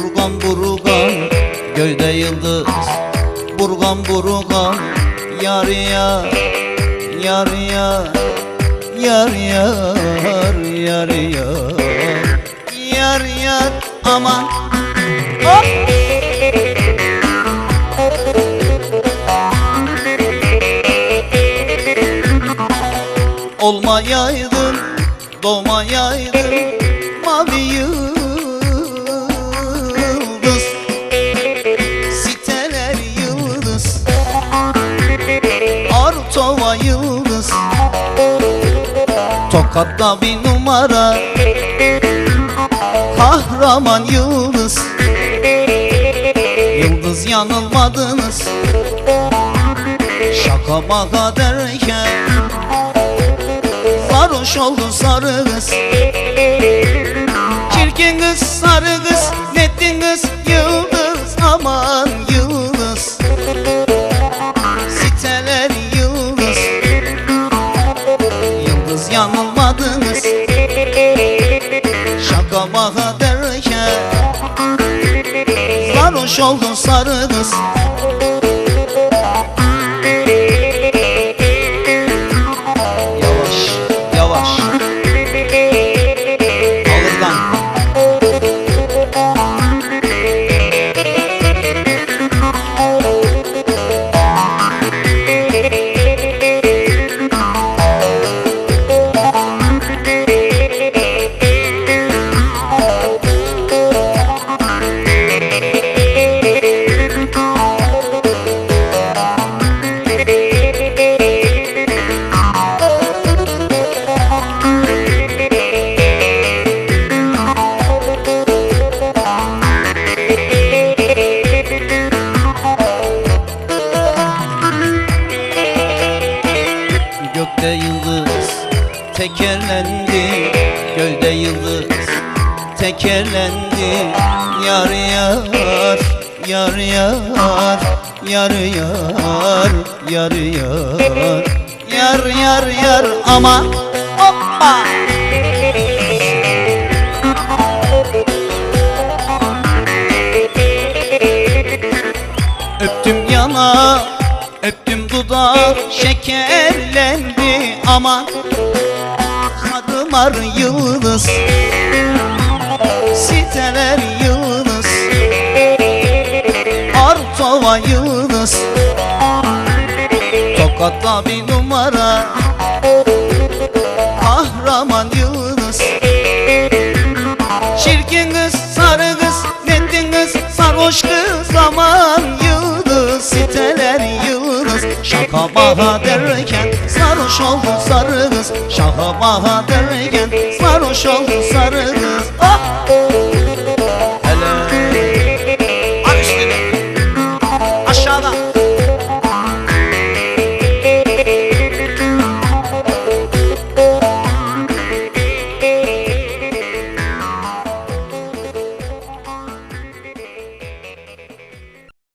Burgan burgan Göyde yıldız. Burgan burgan Yar yar Yar yar Yar yar Yar yar Yar. Yar Aman. Hop. Olmayaydın, doğmayaydın Mavi yıldız Tokat'ta bir numara. Kahraman yıldız. Yıldız yanılmadınız. Şaka maka derken Sarhoş oldu sarı kız Çirkin kız derken Sarhoş oldu sarı kız tekerlendi Gölde yıldız tekerlendi. Yar yar yar yar Yar yar yar yar. Yar yar yar ama Hoppa! Öptüm yana, öptüm dudak Şekerlendi ama Karımar yıldız Siteler yıldız Artova yıldız. Tokat'ta bir numara Kahraman yıldız. Çirkin kız, sarı kız, nettin kız, sarhoş kız Aman kabaha derken Sarhoş oldum sarı kız Şaha baha derken Sarhoş oldum sarı kız oh!